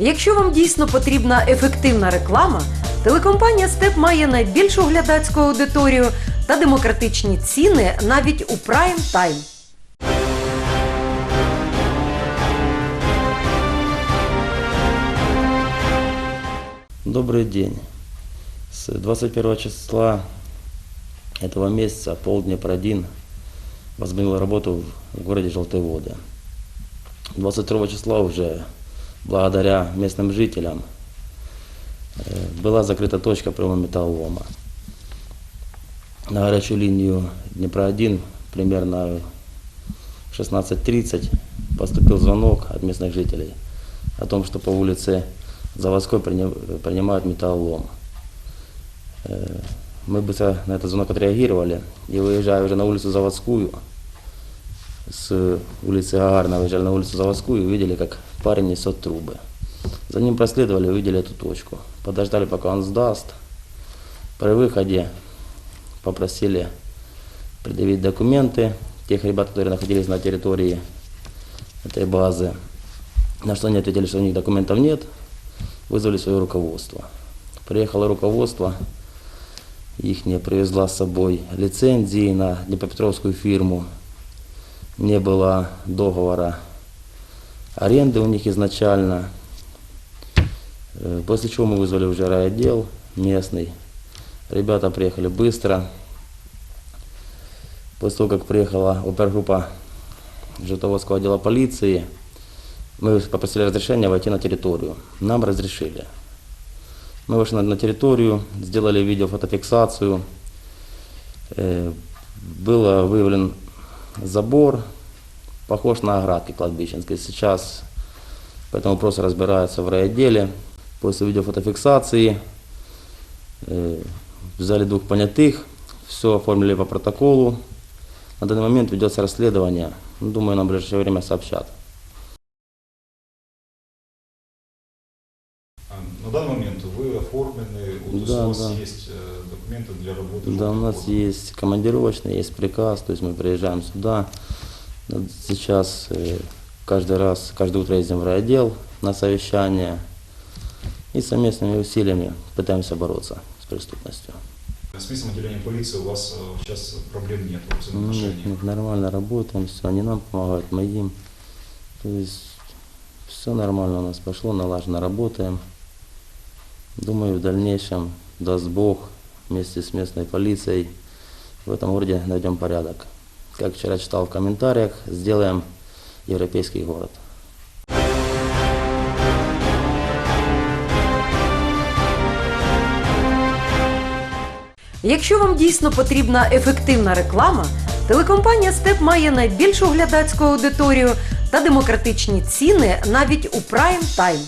Якщо вам дійсно потрібна ефективна реклама, телекомпанія Степ має найбільшу глядацьку аудиторію та демократичні ціни навіть у прайм тайм. Добрый день. С 21 числа этого месяца полдня-1 возобновил работу в городе Желтые Воды. 22 числа уже благодаря местным жителям э, была закрыта точка прямого металлолома. На горячую линию Днепра-1 примерно в 16.30 поступил звонок от местных жителей о том, что по улице Заводской принимают металлолом. Э, Мы быстро на этот звонок отреагировали и выезжая уже на улицу Заводскую, с улицы Гагарина выезжали на улицу Заводскую и увидели, как парень несет трубы. За ним проследовали, увидели эту точку. Подождали, пока он сдаст. При выходе попросили предъявить документы тех ребят, которые находились на территории этой базы. На что они ответили, что у них документов нет, вызвали свое руководство. Приехало руководство, их не привезла с собой лицензии на Днепропетровскую фирму, не было договора аренды у них изначально. Э, После чего мы вызвали уже райотдел местный. Ребята приехали быстро. После того, как приехала опергруппа Житоводского отдела полиции, мы попросили разрешения войти на территорию. Нам разрешили. Мы вышли на, территорию, сделали видеофотофиксацию. Э, было выявлен забор, похож на оградки кладбищенские. Сейчас по этому вопросу разбираются в райотделе. После видеофотофиксации э, взяли двух понятых, все оформили по протоколу. На данный момент ведется расследование. Ну, Думаю, на ближайшее время сообщат. А, На данный момент вы оформлены, вот, Да, у вас да. есть э, документы для работы? Да, у нас есть командировочный, есть приказ, то есть мы приезжаем сюда. Сейчас э, каждый раз, каждое утро ездим в райотдел на совещание и совместными усилиями пытаемся бороться с преступностью. С местным отделением полиции у вас э, сейчас проблем нет в Ну, Нет, нет, нормально работаем, все, они нам помогают, мы им. То есть все нормально у нас пошло, налаженно работаем. Думаю, в дальнейшем, даст Бог, вместе с местной полицией в этом городе найдем порядок. Как вчера читал в комментариях, сделаем европейский город. Якщо вам дійсно потрібна ефективна реклама, телекомпанія Степ має найбільшу глядацьку аудиторію та демократичні ціни навіть у прайм тайм.